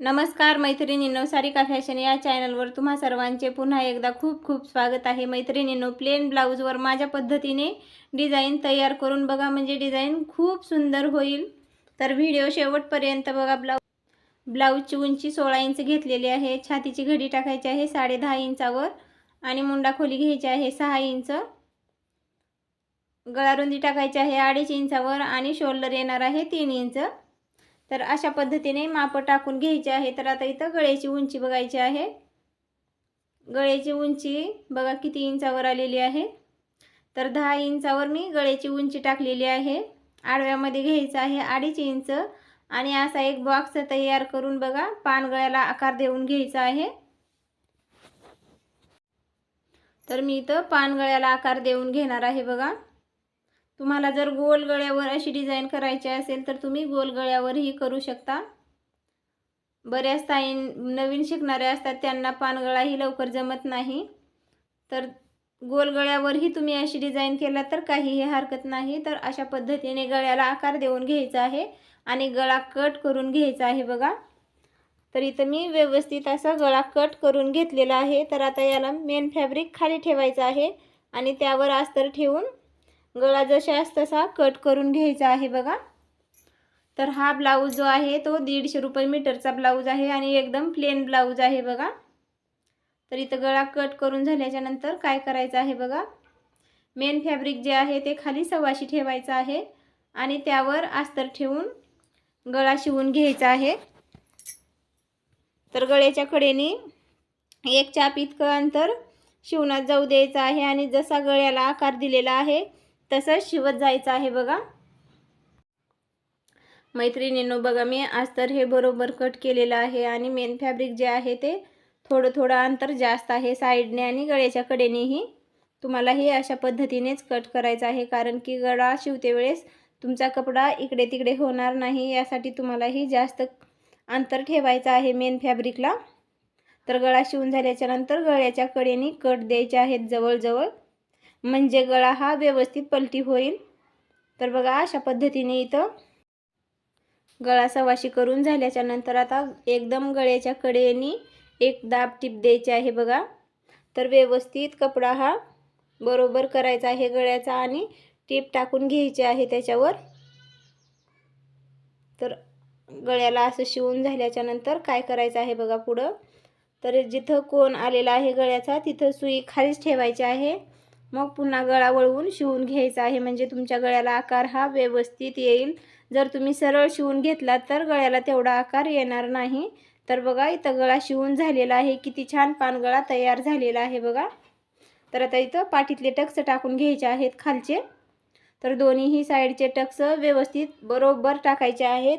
नमस्कार मैत्रिणींनो. सारिका फॅशन या चॅनलवर तुम्हा सर्वांचे पुन्हा एकदा खूप खूप स्वागत आहे. मैत्रिणींनो प्लेन ब्लाऊजवर माझ्या पद्धतीने डिझाईन तयार करून बघा. म्हणजे डिझाईन खूप सुंदर होईल. तर व्हिडिओ शेवटपर्यंत बघा. ब्लाऊज ब्लाऊजची उंची सोळा इंच घेतलेली आहे. छातीची घडी टाकायची आहे. साडे दहा इंचावर. आणि मुंडा खोली घ्यायची आहे. सहा इंच. गळारुंदी टाकायची आहे. अडीच इंचावर. आणि शोल्डर येणार आहे तीन इंच. तर अशा पद्धतीने माप टाकून घ्यायचे आहे. तर आता इथं गळ्याची उंची बघायची आहे. गळ्याची उंची बघा किती इंचावर आलेली आहे. तर दहा इंचावर मी गळ्याची उंची टाकलेली आहे. आडव्यामध्ये घ्यायचं आहे अडीच इंच. आणि असा एक बॉक्स तयार करून बघा पानगळ्याला आकार देऊन घ्यायचा आहे. तर मी इथं पानगळ्याला आकार देऊन घेणार आहे बघा. तुम्हाला जर गोल गळ्यावर अशी डिझाईन करायची असेल तर तुम्ही गोल गळ्यावरही करू शकता. बऱ्याच ताई नवीन शिकणारे असतात त्यांना पानगळाही लवकर जमत नाही. तर गोल गळ्यावरही तुम्ही अशी डिझाईन केला तर काहीही हरकत नाही. तर अशा पद्धतीने गळ्याला आकार देऊन घ्यायचा आहे आणि गळा कट करून घ्यायचा आहे बघा. तर इथं मी व्यवस्थित असा गळा कट करून घेतलेला आहे. तर आता याला मेन फॅब्रिक खाली ठेवायचं आहे आणि त्यावर अस्तर ठेवून गळा जशास तसा कट करून घ्यायचा आहे बघा. तर हा ब्लाऊज जो आहे तो दीडशे रुपये मीटरचा ब्लाऊज आहे आणि एकदम प्लेन ब्लाऊज आहे बघा. तर इथं गळा कट करून झाल्याच्यानंतर काय करायचं आहे बघा. मेन फॅब्रिक जे आहे ते खाली सव्वाशी ठेवायचं आहे आणि त्यावर अस्तर ठेवून गळा शिवून घ्यायचा आहे. तर गळ्याच्या कडेने एक चाप इतकं अंतर शिवणात जाऊ द्यायचं आहे आणि जसा गळ्याला आकार दिलेला आहे तसंच शिवत जायचं आहे बघा. मैत्रिणींनो बघा मी आज तर हे बरोबर कट केलेलं आहे आणि मेन फॅब्रिक जे आहे ते थोडं थोडं अंतर जास्त आहे साईडने आणि गळ्याच्या कडेनेही. तुम्हाला हे अशा पद्धतीनेच कट करायचं आहे कारण की गळा शिवते वेळेस तुमचा कपडा इकडे तिकडे होणार नाही यासाठी तुम्हालाही जास्त अंतर ठेवायचं आहे मेन फॅब्रिकला तर गळा शिवून झाल्याच्यानंतर गळ्याच्या कडेने कट द्यायचे आहेत जवळजवळ. म्हणजे गळा हा व्यवस्थित पलटी होईल. तर बघा अशा पद्धतीने इथं गळा सवाशी करून झाल्याच्यानंतर आता एकदम गळ्याच्या कडेने एक दाब टीप द्यायची आहे बघा. तर व्यवस्थित कपडा हा बरोबर करायचा आहे गळ्याचा आणि टीप टाकून घ्यायची आहे त्याच्यावर. तर गळ्याला असं शिवून झाल्याच्यानंतर काय करायचं आहे बघा पुढं. तर जिथं कोण आलेला आहे गळ्याचा तिथं सुई खालीच ठेवायची आहे. मग पुन्हा गळा वळवून शिवून घ्यायचा आहे. म्हणजे तुमच्या गळ्याला आकार हा व्यवस्थित येईल. जर तुम्ही सरळ शिवून घेतला तर गळ्याला तेवढा आकार येणार नाही. तर बघा इथं गळा शिवून झालेला आहे. किती छान पानगळा तयार झालेला आहे बघा. तर आता इथं पाठीतले टक्स टाकून घ्यायचे आहेत खालचे. तर दोन्हीही साईडचे टक्स व्यवस्थित बरोबर टाकायचे आहेत.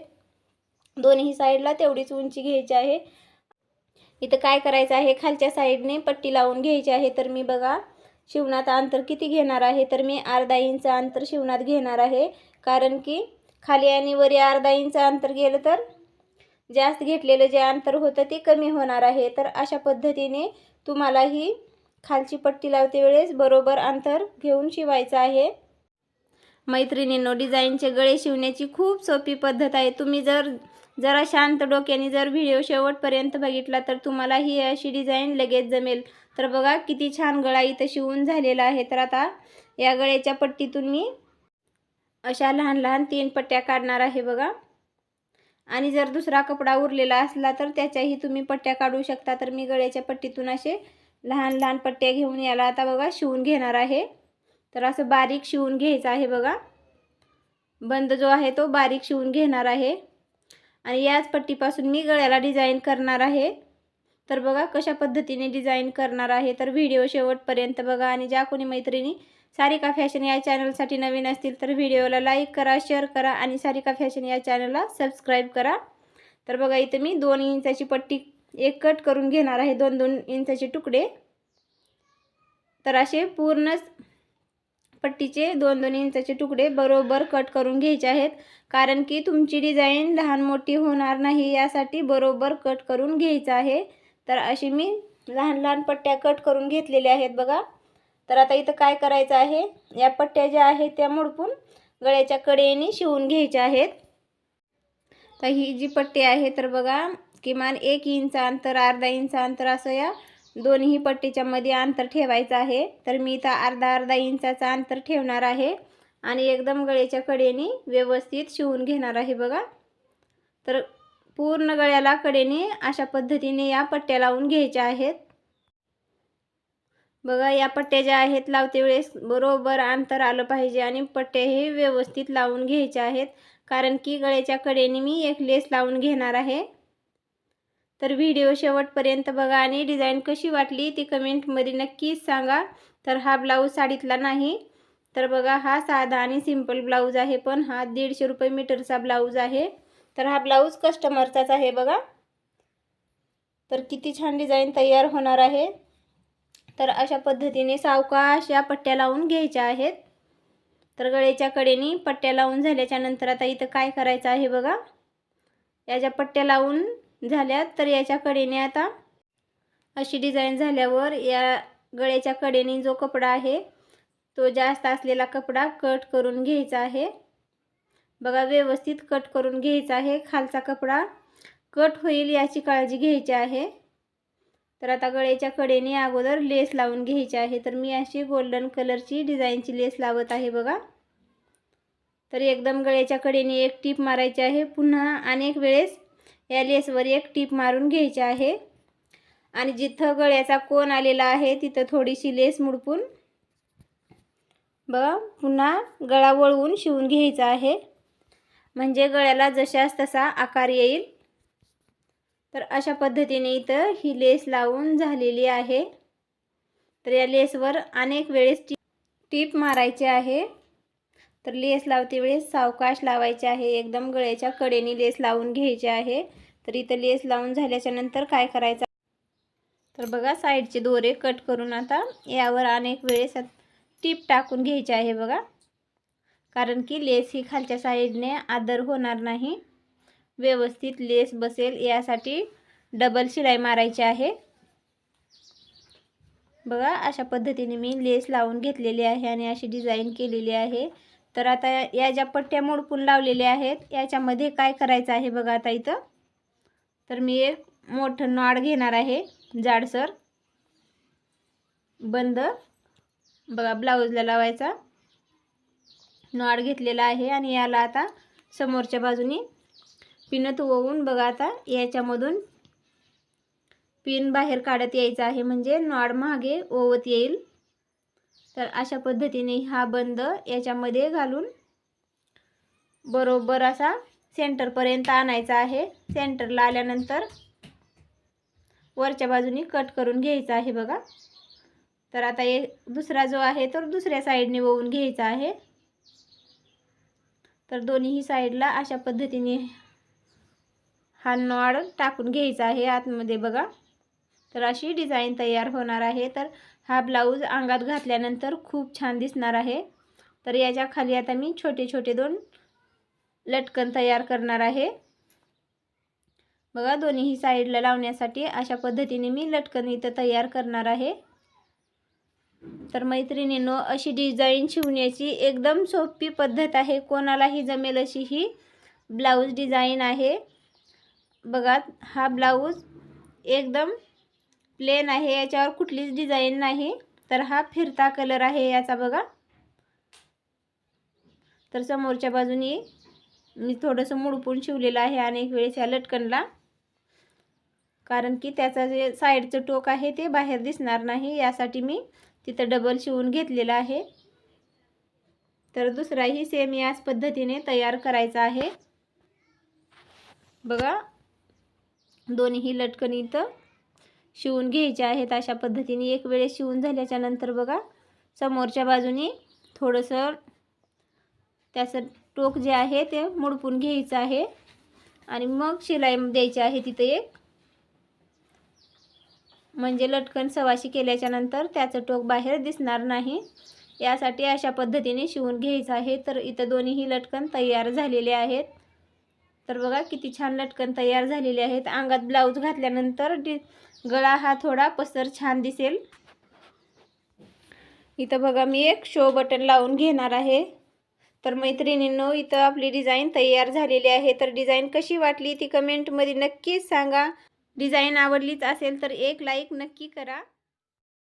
दोन्ही साईडला तेवढीच उंची घ्यायची आहे. इथं काय करायचं आहे? खालच्या साईडने पट्टी लावून घ्यायची आहे. तर मी बघा शिवणात अंतर किती घेणार आहे? तर मी अर्धा इंच अंतर शिवणात घेणार आहे. कारण की खाली आणि वरी अर्धा इंच अंतर गेलं तर जास्त घेतलेलं जे अंतर होतं ते कमी होणार आहे. तर अशा पद्धतीने तुम्हाला ही खालची पट्टी लावते वेळेस बरोबर अंतर घेऊन शिवायचं आहे. मैत्रिणींनो डिझाईनचे गळे शिवण्याची खूप सोपी पद्धत आहे. तुम्ही जर जरा शांत डोक्याने जर व्हिडिओ शेवटपर्यंत बघितला तर तुम्हाला ही अशी डिझाईन लगेच जमेल. तर बघा किती छान गळा इथं शिवून झालेला आहे. तर आता या गळ्याच्या पट्टीतून मी अशा लहान लहान तीन पट्ट्या काढणार आहे बघा. आणि जर दुसरा कपडा उरलेला असला तर त्याच्याही तुम्ही पट्ट्या काढू शकता. तर मी गळ्याच्या पट्टीतून असे लहान लहान पट्ट्या घेऊन याला आता बघा शिवून घेणार आहे. तर असं बारीक शिवून घ्यायचं आहे बघा. बंद जो आहे तो बारीक शिवून घेणार आहे. आणि याच पट्टीपासून मी गळ्याला डिझाईन करणार आहे. तर बघा कशा पद्धतीने डिझाईन करणार आहे. तर व्हिडिओ शेवटपर्यंत बघा आणि ज्या कोणी मैत्रिणी सारिका फॅशन या चॅनलसाठी नवीन असतील तर व्हिडिओला लाईक करा शेअर करा आणि सारिका फॅशन या चॅनलला सबस्क्राईब करा. तर बघा इथं मी दोन इंचाची पट्टी एक कट करून घेणार आहे. दोन दोन इंचाचे तुकडे. तर असे पूर्णच पट्टीचे दोन दोन इंचाचे तुकडे बरोबर कट करून घ्यायचे आहेत. कारण की तुमची डिझाईन लहान मोठी होणार नाही यासाठी बरोबर कट करून घ्यायचं आहे. तर अशी मी लहान लहान पट्ट्या कट करून घेतलेल्या आहेत बघा. तर आता इथं काय करायचं आहे? या पट्ट्या ज्या आहेत त्या मोडपून गळ्याच्या कडेने शिवून घ्यायच्या आहेत. तर ही जी पट्टी आहे तर बघा किमान एक इंच अंतर अर्धा इंच अंतर असं या दोन्ही पट्टीच्या मध्ये अंतर ठेवायचं आहे. तर मी इथं अर्धा अर्धा इंचाचं अंतर ठेवणार आहे. आणि एकदम गळ्याच्या कडेने व्यवस्थित शिवून घेणार आहे बघा. तर पूर्ण गळ्याला कडेने अशा पद्धतीने या पट्ट्या लावून घ्यायच्या आहेत. बघा या पट्ट्या ज्या आहेत लावते वेळेस बरोबर अंतर आलं पाहिजे आणि पट्टे हे व्यवस्थित लावून घ्यायचे आहेत. कारण की गळ्याच्या कडेने मी एक लेस लावून घेणार आहे. तर व्हिडिओ शेवटपर्यंत बघा आणि डिझाईन कशी वाटली ती कमेंटमध्ये नक्कीच सांगा. तर हा ब्लाऊज साडीतला नाही. तर बघा हा साधा आणि सिंपल ब्लाऊज आहे पण हा दीडशे रुपये मीटरचा ब्लाऊज आहे. तर हा ब्लाऊज कस्टमरचाच आहे बघा. तर किती छान डिझाईन तयार होणार आहे. तर अशा पद्धतीने सावकाश या पट्ट्या लावून घ्यायच्या आहेत. तर गळ्याच्या कडेने पट्ट्या लावून झाल्याच्यानंतर आता इथं काय करायचं आहे बघा. या ज्या पट्ट्या लावून झाल्यात तर याच्या कडेने आता अशी डिझाईन झाल्यावर या गळ्याच्या कडेने जो कपडा आहे तो जास्त असलेला कपडा कट करून घ्यायचा आहे. बघा व्यवस्थित कट करून घ्यायचा आहे. खालचा कपडा कट होईल याची काळजी घ्यायची आहे. तर आता गळ्याच्या कडेने अगोदर लेस लावून घ्यायची आहे. तर मी अशी गोल्डन कलरची डिझाईनची लेस लावत आहे बघा. तर एकदम गळ्याच्या कडेने एक टीप मारायची आहे. पुन्हा अनेक वेळेस या लेसवर एक टीप मारून घ्यायची आहे. आणि जिथं गळ्याचा कोण आलेला आहे तिथं थोडीशी लेस मुडपून बघा पुन्हा गळा वळवून शिवून घ्यायचा आहे. म्हणजे गळ्याला जशास तसा आकार येईल. तर अशा पद्धतीने इथं ही लेस लावून झालेली आहे. तर या लेसवर अनेक वेळेस टी टीप मारायचे आहे. तर लेस लावते वेळेस सावकाश लावायचे आहे. एकदम गळ्याच्या कडेने लेस लावून घ्यायचे आहे. तर इथं लेस लावून झाल्याच्यानंतर काय करायचं? तर बघा साईडचे दोरे कट करून आता यावर अनेक वेळेस टीप टाकून घ्यायचे आहे बघा. कारण की लेस ही खालच्या साईडने आदर होणार नाही. व्यवस्थित लेस बसेल यासाठी डबल शिलाई मारायची आहे. बघा अशा पद्धतीने मी लेस लावून घेतलेली आहे आणि अशी डिझाईन केलेली आहे. तर आता या ज्या पट्ट्या मोडपून लावलेल्या आहेत याच्यामध्ये काय करायचं आहे बघा आता इथं. तर मी एक मोठं नॉड घेणार आहे जाडसर. बंद. बघा ब्लाऊजला लावायचा. नॉड घेतलेला आहे आणि याला आता समोरच्या बाजूनी पिनत ओवून बघा आता याच्यामधून पिन बाहेर काढत यायचं आहे म्हणजे नॉड मागे ओवत येईल. तर अशा पद्धतीने हा बंद याच्यामध्ये घालून बरोबर असा सेंटरपर्यंत आणायचा आहे. सेंटरला आल्यानंतर वरच्या बाजूनी कट करून घ्यायचा आहे बघा. तर आता एक दुसरा जो आहे तर दुसऱ्या साईडने वळून घ्यायचा आहे. तर दोन्हीही साईडला अशा पद्धतीने हा नॉड टाकून घ्यायचा आहे आतमध्ये बघा. तर अशी डिझाईन तयार होणार आहे. तर हा ब्लाऊज अंगात घातल्यानंतर खूप छान दिसणार आहे. तर याच्या खाली आता मी छोटे छोटे दोन लटकन तयार करणार आहे. बघा दोन्हीही साईडला लावण्यासाठी अशा पद्धतीने मी लटकन इथं तयार करणार आहे. तर मैत्रिणींनो अशी डिझाईन शिवण्याची एकदम सोपी पद्धत आहे. कोणालाही जमेल अशी ही ब्लाऊज डिझाईन आहे. बघा हा ब्लाऊज एकदम प्लेन आहे याच्यावर कुठलीच डिझाईन नाही. तर हा फिरता कलर आहे याचा बघा. तर समोरच्या बाजूनी मी थोडंसं मुडपून शिवलेलं आहे अनेक वेळेस या लटकनला. कारण की त्याचं जे साईडचं टोक आहे ते बाहेर दिसणार नाही यासाठी मी तिथं डबल शिवून घेतलेलं आहे. तर दुसराही सेम याच पद्धतीने तयार करायचा आहे. बघा दोन्ही लटकन इथं. शिवून घ्यायचे आहेत अशा पद्धतीने. एक वेळेस शिवून झाल्याच्यानंतर बघा समोरच्या बाजूनी थोडंसं त्याचं टोक जे आहे ते मुडपून घ्यायचं आहे. आणि मग शिलाई द्यायची आहे तिथे एक. म्हणजे लटकन सवाशी केल्याच्यानंतर त्याचं टोक बाहेर दिसणार नाही. यासाठी अशा पद्धतीने शिवून घ्यायचं आहे. तर इथं दोन्हीही लटकन तयार झालेले आहेत. तर बघा किती छान लटकन तयार झालेले आहेत. अंगात ब्लाऊज घातल्यानंतर डि गळा हा थोडा पसर छान दिसेल. इथं बघा मी एक शो बटन लावून घेणार आहे. तर मैत्रिणींनो इथं आपली डिझाईन तयार झालेली आहे. तर डिझाईन कशी वाटली ती कमेंटमध्ये नक्कीच सांगा. डिझाईन आवडलीच असेल तर एक लाईक नक्की करा.